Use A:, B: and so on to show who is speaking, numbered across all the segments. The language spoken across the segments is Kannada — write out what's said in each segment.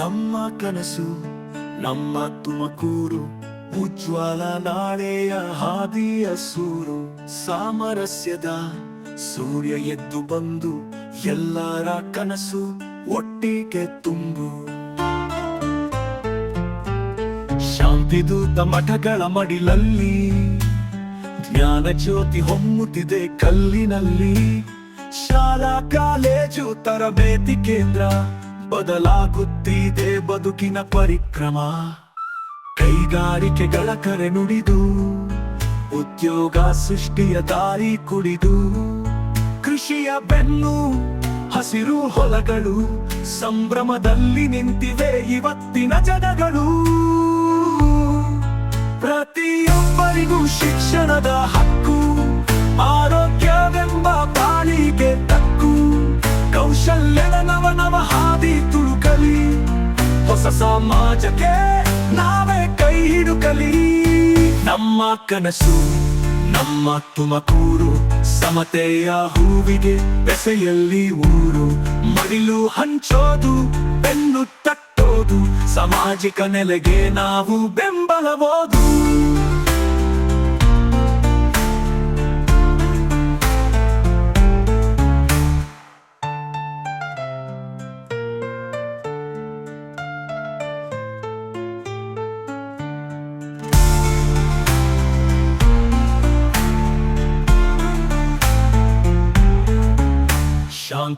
A: ನಮ್ಮ ಕನಸು, ನಮ್ಮ ತುಮಕೂರು, ಉಜ್ವಲ ನಾಳೆಯ ಹಾದಿಯ ಸೂರು, ಸಾಮರಸ್ಯದ ಸೂರ್ಯ ಎದ್ದು ಬಂದು ಎಲ್ಲರ ಕನಸು ಒಟ್ಟಿಗೆ ತುಂಬು. ಶಾಂತಿದೂತ ಮಠಗಳ ಮಡಿಲಲ್ಲಿ, ಜ್ಞಾನ ಜ್ಯೋತಿ ಹೊಮ್ಮುತ್ತಿದೆ ಕಲ್ಲಿನಲ್ಲಿ. ಶಾಲಾ ಕಾಲೇಜು ತರಬೇತಿ ಕೇಂದ್ರ ಬದಲಾಗುತ್ತಿದೆ ಬದುಕಿನ ಪರಿಕ್ರಮ. ಕೈಗಾರಿಕೆಗಳ ಕರೆ ನುಡಿದು, ಉದ್ಯೋಗ ಸೃಷ್ಟಿಯ ದಾರಿ ಕುಡಿದು, ಕೃಷಿಯ ಬೆನ್ನು, ಹಸಿರು ಹೊಲಗಳು, ಸಂಭ್ರಮದಲ್ಲಿ ನಿಂತಿವೆ ಇವತ್ತಿನ ಜನಗಳು. ಪ್ರತಿಯೊಬ್ಬರಿಗೂ ಶಿಕ್ಷಣದ ಹಕ್ಕು ಹೊಸ ಸಮಾಜಕ್ಕೆ ನಾವೇ ಕೈ ಹಿಡುಕಲಿ. ನಮ್ಮ ಕನಸು, ನಮ್ಮ ತುಮಕೂರು ಸಮತೆಯ ಹೂವಿಗೆ ಬೆಸೆಯಲ್ಲಿ ಊರು. ಮಡಿಲು ಹಂಚೋದು, ಬೆನ್ನು ತಟ್ಟೋದು, ಸಾಮಾಜಿಕ ನೆಲೆಗೆ ನಾವು ಬೆಂಬಲಬೋದು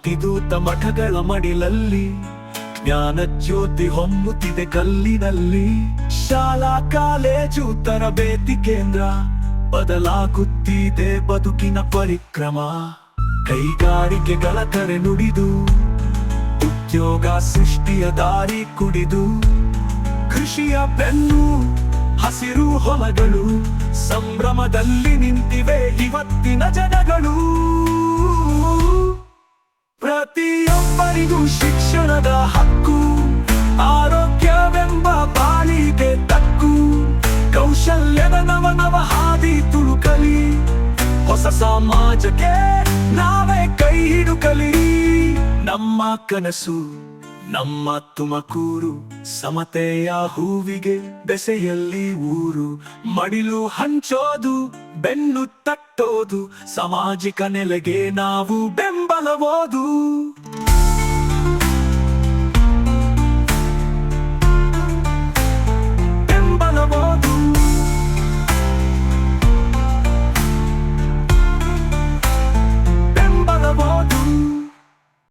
A: ಶಾಂತಿದೂತ ಮಠಗಳ ಮಡಿಲಲ್ಲಿ, ಜ್ಞಾನ ಜ್ಯೋತಿ ಹೊಮ್ಮುತ್ತಿದೆ ಕಲ್ಲಿನಲ್ಲಿ. ಶಾಲಾ ಕಾಲೇಜು ತರಬೇತಿ ಕೇಂದ್ರ, ಬದಲಾಗುತ್ತಿದೆ ಬದುಕಿನ ಪರಿಕ್ರಮ. ಕೈಗಾರಿಕೆಗಳ ಕರೆ ನುಡಿದು, ಉದ್ಯೋಗ ಸೃಷ್ಟಿಯ ದಾರಿ ಕುಡಿದು. ಕೃಷಿಯ ಬೆನ್ನು, ಹಸಿರು ಹೊಲಗಳು, ಸಂಭ್ರಮದಲ್ಲಿ ನಿಂತಿವೆ ಇವತ್ತಿನ ಜನಗಳು. ಪ್ರತಿಯೊಬ್ಬರಿಗೂ ಶಿಕ್ಷಣದ ಹಕ್ಕು, ಆರೋಗ್ಯವೆಂಬ ಬಾಳಿಗೆ ತಕ್ಕು, ಕೌಶಲ್ಯದ ನವ ನವ ಹಾದಿ ತುಳುಕಲಿ, ಹೊಸ ಸಮಾಜಕ್ಕೆ ನಾವೇ ಕೈ ಹಿಡುಕಲಿ. ನಮ್ಮ ಕನಸು, ನಮ್ಮ ತುಮಕೂರು, ಸಮತೆಯ ಹೂವಿಗೆ ಬೆಸೆಯಲ್ಲಿ ಊರು, ಮಡಿಲು ಹಂಚೋದು, ಬೆನ್ನು ತಟ್ಟೋದು, ಸಾಮಾಜಿಕ ನೆಲೆಗೆ ನಾವು ಬೆಂಬಲಬೋದು